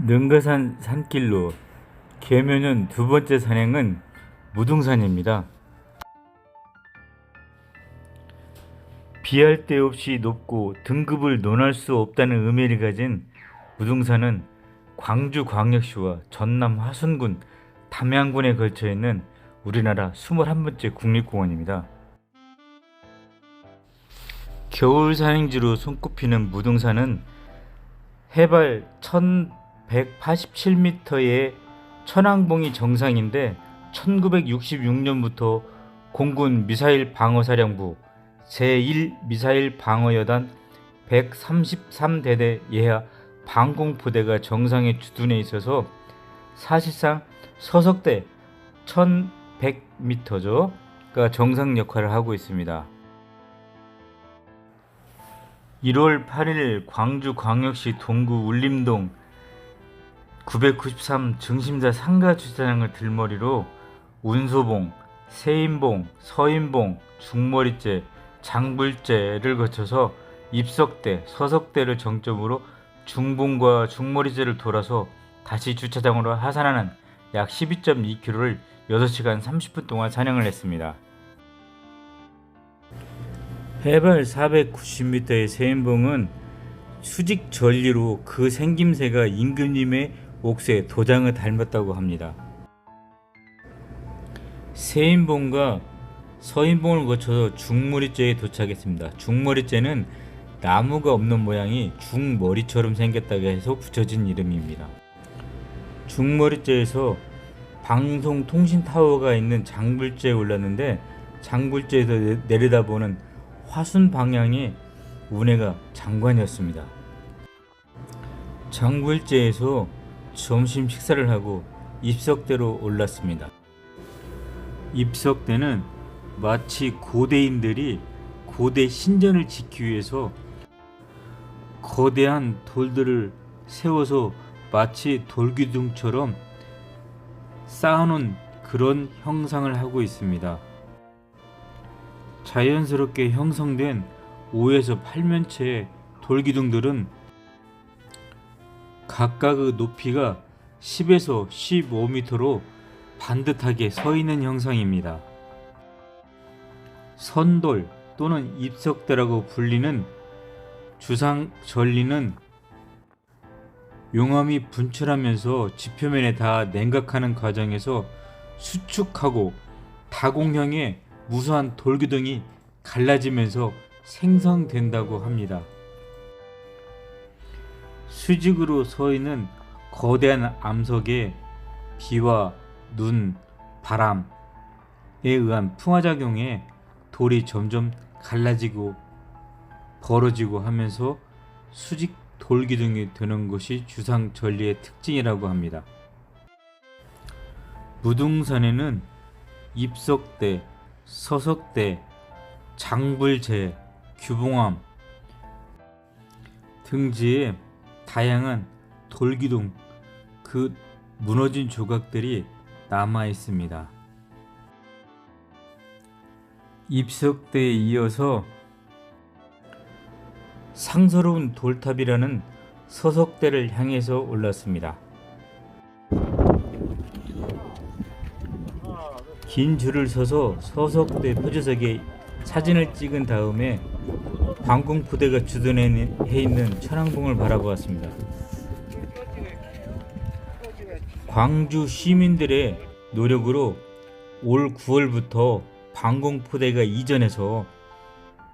능가산 산길로 계면은 두 번째 산행은 무등산입니다. 비할 데 없이 높고 등급을 논할 수 없다는 의미를 가진 무등산은 광주광역시와 전남 화순군 담양군에 걸쳐 있는 우리나라 21번째 국립공원입니다. 겨울 산행지로 손꼽히는 무등산은 해발 1187m의 천왕봉이 정상인데 1966년부터 공군 미사일 방어사령부 제1 미사일 방어여단 133대대 예하 방공부대가 정상에 주둔해 있어서 사실상 서석대 1100m죠.가 정상 역할을 하고 있습니다. 1월 8일 광주광역시 동구 울림동 993 증심사 상가 주차장을 들머리로 운소봉, 세인봉, 서인봉, 중머리째, 장불째를 거쳐서 입석대, 서석대를 정점으로 중봉과 중머리째를 돌아서 다시 주차장으로 하산하는 약 12.2km를 6시간 30분 동안 산행을 했습니다. 해발 490m의 세인봉은 수직 전리로 그 생김새가 임금님의 옥새 도장을 닮았다고 합니다. 세인봉과 서인봉을 거쳐서 중머리째에 도착했습니다. 중머리째는 나무가 없는 모양이 중머리처럼 생겼다고 해서 붙여진 이름입니다. 중머리째에서 방송통신타워가 있는 장불째에 올랐는데 장불째에서 내- 내려다보는 화순 방향의 운해가 장관이었습니다. 장불제에서 점심 식사를 하고 입석대로 올랐습니다. 입석대는 마치 고대인들이 고대 신전을 짓기 위해서 거대한 돌들을 세워서 마치 돌기둥처럼 쌓아놓은 그런 형상을 하고 있습니다. 자연스럽게 형성된 5에서 8면체의 돌기둥들은 각각의 높이가 10에서 15m로 반듯하게 서 있는 형상입니다. 선돌 또는 입석대라고 불리는 주상 전리는 용암이 분출하면서 지표면에 다 냉각하는 과정에서 수축하고 다공형의 무수한 돌기둥이 갈라지면서 생성된다고 합니다. 수직으로 서 있는 거대한 암석에 비와 눈, 바람에 의한 풍화작용에 돌이 점점 갈라지고 벌어지고 하면서 수직 돌기둥이 되는 것이 주상 전리의 특징이라고 합니다. 무등산에는 입석대, 서석대, 장불재, 규봉암 등지에 다양한 돌기둥 그 무너진 조각들이 남아 있습니다. 입석대에 이어서 상서로운 돌탑이라는 서석대를 향해서 올랐습니다. 긴 줄을 서서 서석대 표지석에 사진을 찍은 다음에 관공 부대가 주둔해 있는 천왕봉을 바라보았습니다. 광주 시민들의 노력으로 올 9월부터 방공포대가 이전해서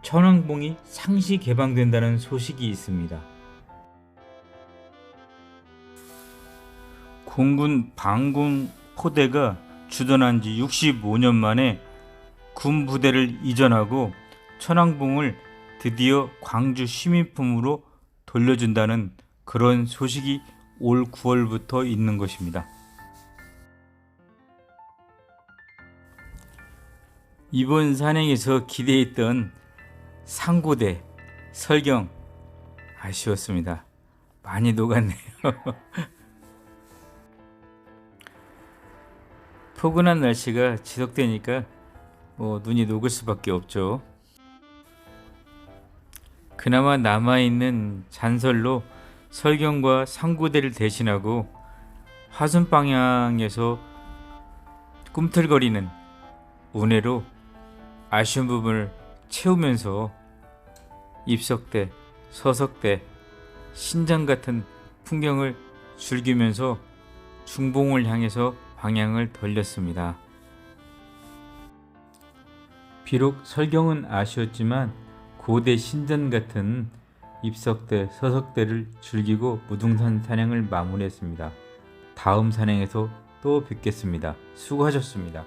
천왕봉이 상시 개방된다는 소식이 있습니다. 공군 방공포대가 주둔한 지 65년 만에 군 부대를 이전하고 천왕봉을 드디어 광주 시민품으로 돌려준다는 그런 소식이 올 9월부터 있는 것입니다. 이번 산행에서 기대했던 상고대 설경 아쉬웠습니다. 많이 녹았네요. 포근한 날씨가 지속되니까 뭐 눈이 녹을 수밖에 없죠. 그나마 남아 있는 잔설로 설경과 상구대를 대신하고 화순 방향에서 꿈틀거리는 운해로 아쉬운 부분을 채우면서 입석대, 서석대, 신장 같은 풍경을 즐기면서 중봉을 향해서 방향을 돌렸습니다. 비록 설경은 아쉬웠지만 고대 신전 같은 입석대, 서석대를 즐기고 무등산 산행을 마무리했습니다. 다음 산행에서 또 뵙겠습니다. 수고하셨습니다.